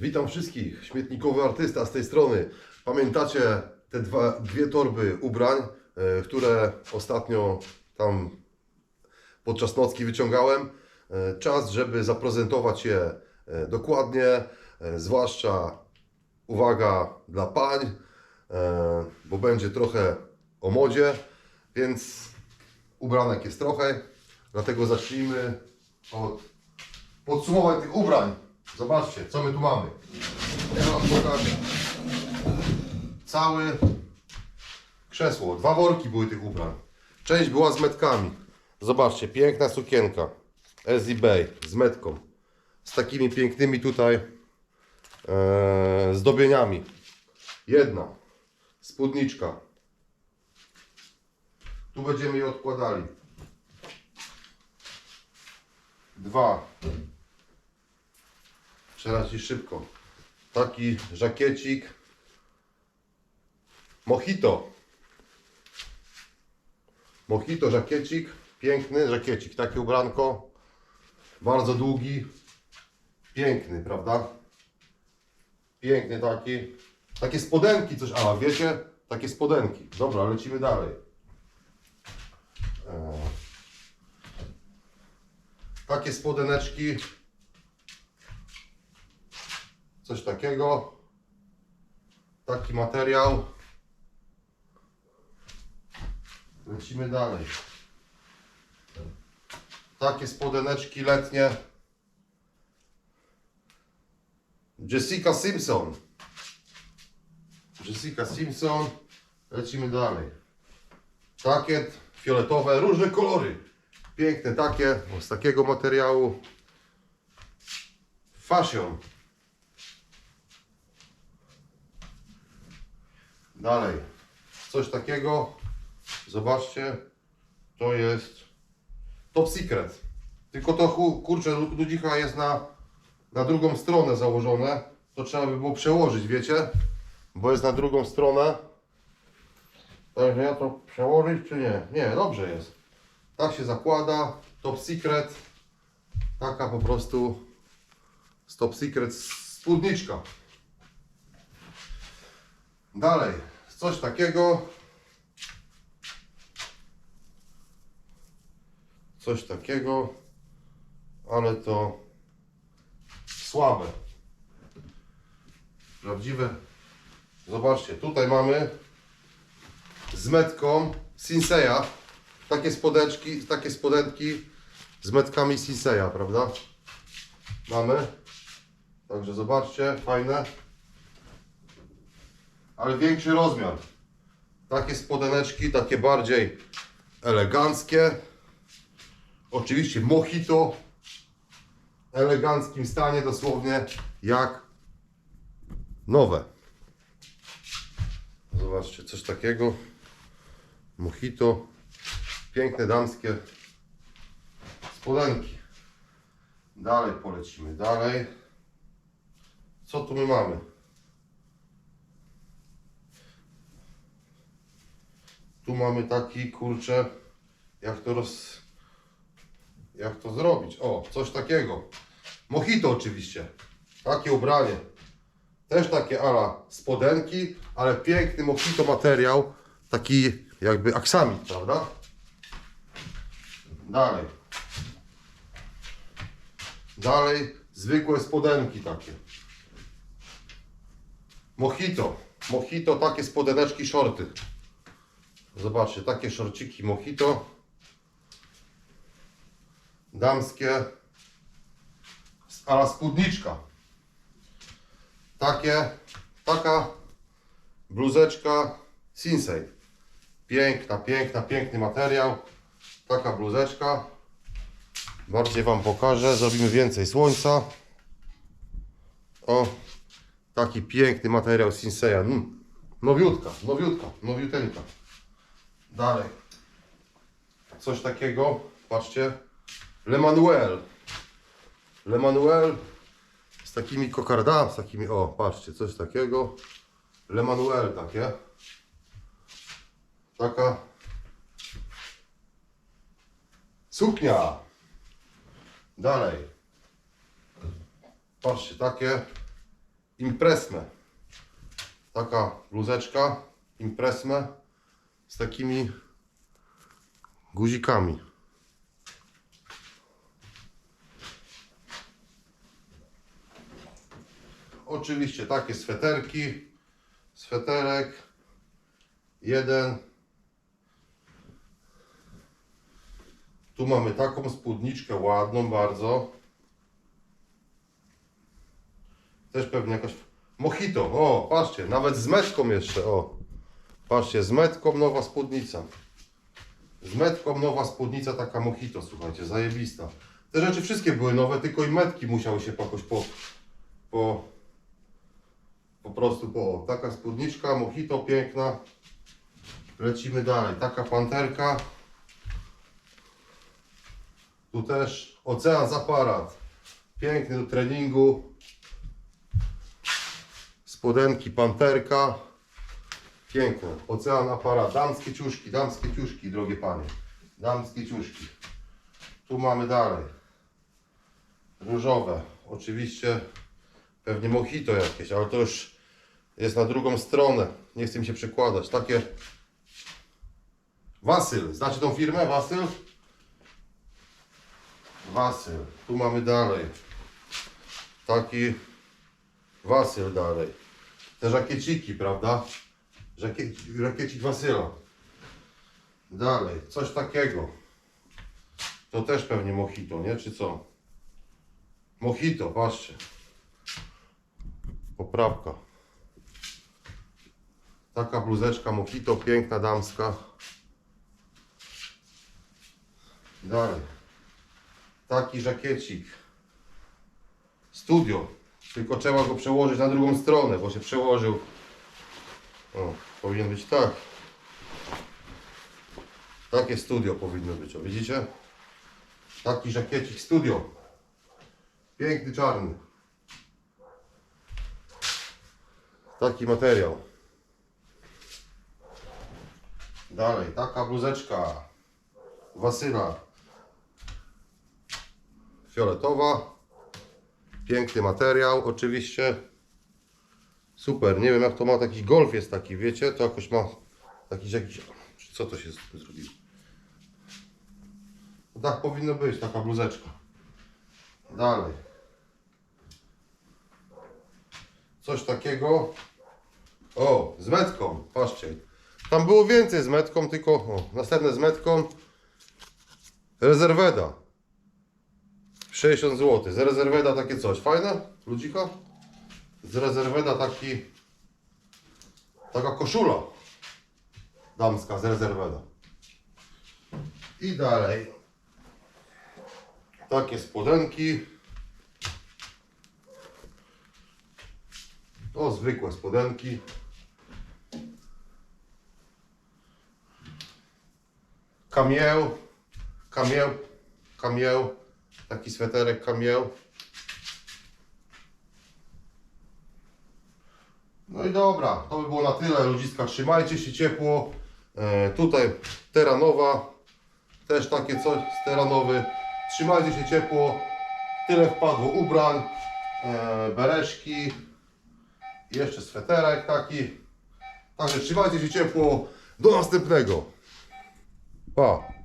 Witam wszystkich, śmietnikowy artysta z tej strony. Pamiętacie te dwa, dwie torby ubrań, e, które ostatnio tam podczas nocki wyciągałem? E, Czas, żeby zaprezentować je e, dokładnie, zwłaszcza uwaga dla pań, bo będzie trochę o modzie, więc ubranek jest trochę, dlatego zacznijmy od podsumowań tych ubrań. Zobaczcie, co my tu mamy. Ja wam pokażę. Cały krzesło. Dwa worki były tych ubrań. Część była z metkami. Zobaczcie, piękna sukienka. SZ Bay z metką. Z takimi pięknymi tutaj e, zdobieniami. Jedna. Spódniczka. Tu będziemy je odkładali. Dwa. Teraz i szybko. Taki żakiecik. Mojito. Mojito, żakiecik. Piękny żakiecik. Takie ubranko. Bardzo długi. Piękny, prawda? Piękny taki. Takie spodenki coś. A, wiecie? Takie spodenki. Dobra, lecimy dalej. E, Takie spodeneczki. Coś takiego. Taki materiał. Lecimy dalej. Takie spodeneczki letnie. Jessica Simpson. Jessica Simpson. Lecimy dalej. Takie fioletowe, różne kolory. Piękne takie, z takiego materiału. Fashion. Dalej. Coś takiego. Zobaczcie. To jest Top Secret. Tylko to kurczę, ludzicha jest na, na drugą stronę założone. To trzeba by było przełożyć, wiecie? Bo jest na drugą stronę. Także ja to przełożyć czy nie? Nie, dobrze jest. Tak się zakłada. Top Secret. Taka po prostu Top Secret spódniczka. Dalej, coś takiego. Coś takiego, ale to słabe. Prawdziwe. Zobaczcie, tutaj mamy z metką Sinseya. Takie spodeczki, takie spodenki z metkami Sinseya, prawda? Mamy. Także zobaczcie, fajne ale większy rozmiar. Takie spodeneczki, takie bardziej eleganckie. Oczywiście mojito w eleganckim stanie, dosłownie jak nowe. Zobaczcie, coś takiego. Mojito. Piękne damskie spodenki. Dalej polecimy, dalej. Co tu my mamy? Tu mamy taki kurczę, jak to roz... Jak to zrobić? O, coś takiego. Mojito oczywiście. Takie ubranie. Też takie ala spodenki, ale piękny mojito materiał. Taki jakby aksamit, prawda? Dalej. Dalej zwykłe spodenki takie. Mojito. Mojito, takie spodeneczki, shorty. Zobaczcie, takie szorciki mojito. Damskie. Ale spódniczka. Takie, taka bluzeczka Sinsei. Piękna, piękna, piękny materiał. Taka bluzeczka. Bardziej Wam pokażę. Zrobimy więcej słońca. O, taki piękny materiał Sinseya. Mm. Nowiutka, nowiutka, nowiuteńka. Dalej. Coś takiego, patrzcie. Le Manuel. Le Manuel z takimi kokardami, z takimi, o, patrzcie, coś takiego. Le Manuel takie. Taka suknia. Dalej. Patrzcie, takie impresmę. Taka bluzeczka impresmę z takimi guzikami. Oczywiście takie sweterki. Sweterek. Jeden. Tu mamy taką spódniczkę ładną bardzo. Też pewnie jakaś... Mojito, o, patrzcie, nawet z metką jeszcze, o. Patrzcie, z metką nowa spódnica. Z metką nowa spódnica, taka mojito, słuchajcie, zajebista. Te rzeczy wszystkie były nowe, tylko i metki musiały się jakoś po... po po prostu po taka spódniczka, mojito piękna. Lecimy dalej. Taka panterka. Tu też ocean z aparat. Piękny do treningu. Spodenki panterka. Piękne. Ocean aparat. Damskie ciuszki, damskie ciuszki, drogie panie. Damskie ciuszki. Tu mamy dalej. Różowe. Oczywiście pewnie mojito jakieś, ale to już jest na drugą stronę. Nie chcę mi się przekładać. Takie Wasyl. Znacie tą firmę? Wasyl? Wasyl. Tu mamy dalej. Taki Wasyl dalej. Te żakieciki, prawda? Żakie, żakiecik Wasyla. Dalej. Coś takiego. To też pewnie mojito, nie? Czy co? Mojito, patrzcie. Poprawka. Taka bluzeczka mojito, piękna damska. Dalej. Taki żakiecik. Studio. Tylko trzeba go przełożyć na drugą stronę, bo się przełożył. O, powinien być tak. Takie studio powinno być, o widzicie? Taki żakiecik studio. Piękny czarny. Taki materiał. Dalej, taka bluzeczka Wasyla fioletowa. Piękny materiał, oczywiście. Super, nie wiem jak to ma, taki golf jest taki, wiecie? To jakoś ma jakiś, jakiś, co to się zrobiło? Tak powinno być, taka bluzeczka. Dalej. Coś takiego. O, z metką, patrzcie. Tam było więcej z metką, tylko o, następne z metką. Rezerweda. 60 zł. Z rezerweda takie coś. Fajne? Ludzika? Z rezerweda taki. Taka koszula. Damska z rezerweda. I dalej. Takie spodenki. O, zwykłe spodenki. Kamieł, kamieł, kamieł, taki sweterek kamieł. No i dobra, to by było na tyle ludziska, trzymajcie się ciepło. E, tutaj teranowa, też takie coś z teranowy. Trzymajcie się ciepło, tyle wpadło ubrań, e, bereszki, jeszcze sweterek taki. Także trzymajcie się ciepło, do następnego. Pa.